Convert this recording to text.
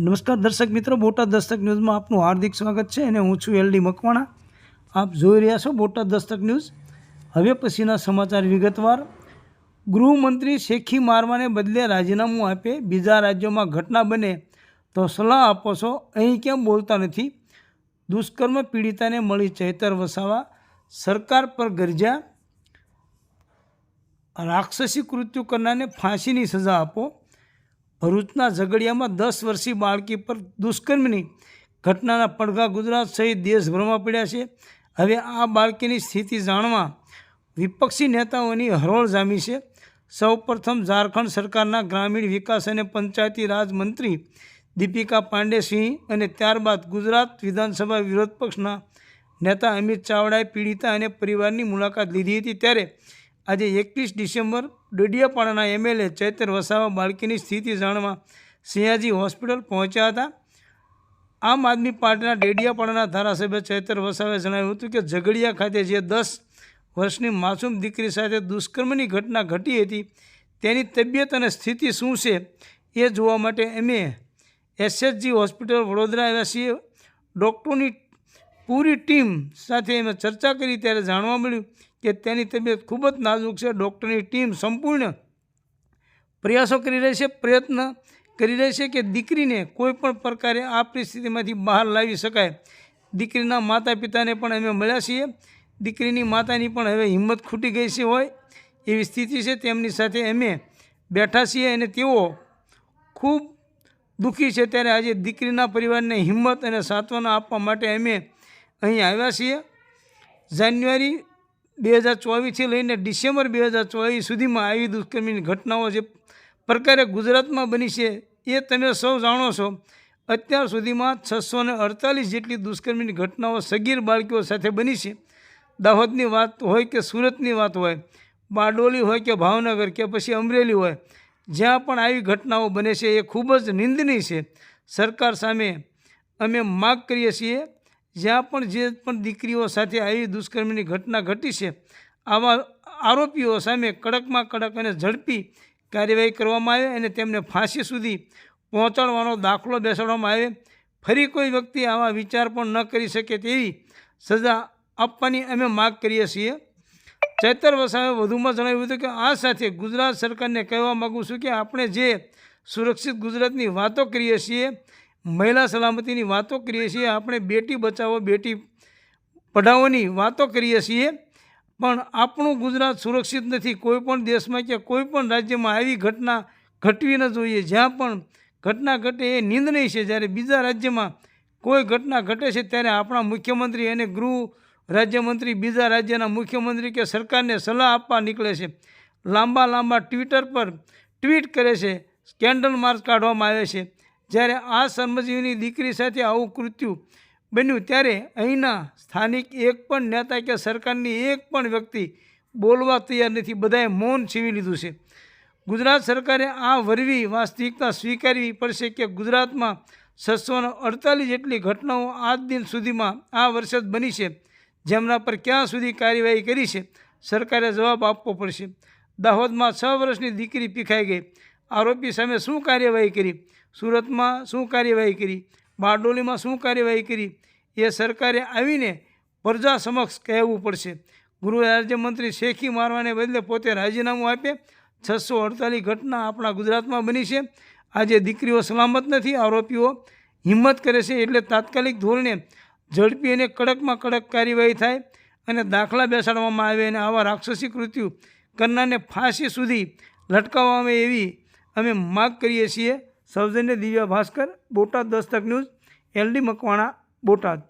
નમસ્કાર દર્શક મિત્રો, બોટાદ દસ્તક ન્યૂઝમાં આપનું હાર્દિક સ્વાગત છે અને હું છું એલડી મકવાણા. આપ જોઈ રહ્યા છો બોટાદ દસ્તક ન્યૂઝ. હવે પછીના સમાચાર વિગતવાર. ગૃહમંત્રી શેખી મારવાને બદલે રાજીનામું આપે, બીજા રાજ્યોમાં ઘટના બને તો સલાહ આપો છો, અહીં કેમ બોલતા નથી? દુષ્કર્મ પીડિતાને મળી ચૈતર વસાવા, સરકાર પર ગરજ્યા રાક્ષસી કૃત્યુ કરનારને ફાંસીની સજા આપો. ભરૂચના ઝઘડિયામાં દસ વર્ષીય બાળકી પર દુષ્કર્મની ઘટનાના પડઘા ગુજરાત સહિત દેશભરમાં પડ્યા છે. હવે આ બાળકીની સ્થિતિ જાણવા વિપક્ષી નેતાઓની હરોળ જામી છે. સૌપ્રથમ ઝારખંડ સરકારના ગ્રામીણ વિકાસ અને પંચાયતી રાજ મંત્રી દીપિકા પાંડેસિંહ અને ત્યારબાદ ગુજરાત વિધાનસભા વિરોધ પક્ષના નેતા અમિત ચાવડાએ પીડિતા અને પરિવારની મુલાકાત લીધી હતી. ત્યારે આજે એકવીસ ડિસેમ્બર ડોડિયાપાડાના એમએલએ ચૈતર વસાવા બાળકીની સ્થિતિ જાણવા સિંહાજી હોસ્પિટલ પહોંચ્યા હતા. આમ આદમી પાર્ટીના ડેડિયાપાડાના ધારાસભ્ય ચૈતર વસાવાએ જણાવ્યું હતું કે ઝઘડિયા ખાતે જે દસ વર્ષની માસૂમ દીકરી સાથે દુષ્કર્મની ઘટના ઘટી હતી, તેની તબિયત અને સ્થિતિ શું છે એ જોવા માટે અમે એસએચજી હોસ્પિટલ વડોદરા આવ્યા છીએ. ડૉક્ટરોની પૂરી ટીમ સાથે અમે ચર્ચા કરી ત્યારે જાણવા મળ્યું કે તેની તબિયત ખૂબ જ નાજુક છે, ડૉક્ટરની ટીમ સંપૂર્ણ પ્રયાસો કરી રહી છે, પ્રયત્ન કરી રહી છે કે દીકરીને કોઈ પણ પ્રકારે આ પરિસ્થિતિમાંથી બહાર લાવી શકાય. દીકરીના માતા પિતાને પણ અમે મળ્યા છીએ. દીકરીની માતાની પણ હવે હિંમત ખૂટી ગઈ છે હોય એવી સ્થિતિ છે. તેમની સાથે અમે બેઠા છીએ અને તેઓ ખૂબ દુઃખી છે. ત્યારે આજે દીકરીના પરિવારને હિંમત અને સાંત્વના આપવા માટે અમે અહીં આવ્યા છીએ. જાન્યુઆરી બે હજાર ચોવીસથી લઈને ડિસેમ્બર બે હજાર ચોવીસ સુધીમાં આવી દુષ્કર્મીની ઘટનાઓ જે પ્રકારે ગુજરાતમાં બની છે, એ તમે સૌ જાણો છો. અત્યાર સુધીમાં છસો ને અડતાલીસ જેટલી દુષ્કર્મીની ઘટનાઓ સગીર બાળકીઓ સાથે બની છે. દાહોદની વાત હોય કે સુરતની વાત હોય, બારડોલી હોય કે ભાવનગર કે પછી અમરેલી હોય, જ્યાં પણ આવી ઘટનાઓ બને છે એ ખૂબ જ નિંદનીય છે. સરકાર સામે અમે માગ કરીએ છીએ જ્યાં પણ જે પણ દીકરીઓ સાથે આવી દુષ્કર્મની ઘટના ઘટી છે, આવા આરોપીઓ સામે કડકમાં કડક અને ઝડપી કાર્યવાહી કરવામાં આવે અને તેમને ફાંસી સુધી પહોંચાડવાનો દાખલો બેસાડવામાં આવે. ફરી કોઈ વ્યક્તિ આવા વિચાર પણ ન કરી શકે તેવી સજા આપવાની અમે માગ કરીએ છીએ. ચૈતર વસાવે વધુમાં જણાવ્યું હતું કે આ સાથે ગુજરાત સરકારને કહેવા માગું છું કે આપણે જે સુરક્ષિત ગુજરાતની વાતો કરીએ છીએ મહિલા સલામતીની વાતો કરીએ છીએ. આપણે બેટી બચાવો, બેટી પઢાવોની વાતો કરીએ છીએ. પણ આપણું ગુજરાત સુરક્ષિત નથી. કોઈપણ દેશમાં કે કોઈપણ રાજ્યમાં આવી ઘટના ઘટવી ન જોઈએ. જ્યાં પણ ઘટના ઘટે એ નિંદનીય છે. જ્યારે બીજા રાજ્યમાં કોઈ ઘટના ઘટે છે, ત્યારે આપણા મુખ્યમંત્રી અને ગૃહ રાજ્યમંત્રી બીજા રાજ્યના મુખ્યમંત્રી કે સરકારને સલાહ આપવા નીકળે છે. લાંબા લાંબા ટ્વિટર પર ટ્વીટ કરે છે. સ્કેન્ડલ માર્ક કાઢવામાં આવે છે. જ્યારે આ શ્રમજીવીની દીકરી સાથે આવું કૃત્યુ બન્યું ત્યારે અહીંના સ્થાનિક એક પણ નેતા કે સરકારની એક પણ વ્યક્તિ બોલવા તૈયાર નથી. બધાએ મૌન છીવી લીધું છે. ગુજરાત સરકારે આ વરવી વાસ્તવિકતા સ્વીકારવી પડશે કે ગુજરાતમાં છસો અડતાલીસ જેટલી ઘટનાઓ આજ દિન સુધીમાં આ વર્ષે જ બની છે, જેમના પર ક્યાં સુધી કાર્યવાહી કરી છે, સરકારે જવાબ આપવો પડશે. દાહોદમાં છ વર્ષની દીકરી પીખાઈ ગઈ. આરોપી સામે શું કાર્યવાહી કરી? સુરતમાં શું કાર્યવાહી કરી? બારડોલીમાં શું કાર્યવાહી કરી? એ સરકારે આવીને પ્રજા સમક્ષ કહેવું પડશે. ગૃહ રાજ્યમંત્રી શેખી મારવાને બદલે પોતે રાજીનામું આપે. છસો અડતાલીસ ઘટના આપણા ગુજરાતમાં બની છે. આજે દીકરીઓ સલામત નથી, આરોપીઓ હિંમત કરે છે એટલે તાત્કાલિક ધોરણે ઝડપી અને કડકમાં કડક કાર્યવાહી થાય અને દાખલા બેસાડવામાં આવે અને આવા રાક્ષસી કૃત્યુ કરનારને ફાંસી સુધી લટકાવવામાં એવી અમે માગ કરીએ છીએ. સૌજન્ય દિવ્યા ભાસ્કર બોટાદ દસ્તક ન્યૂઝ એલડી મકવાણા બોટાદ.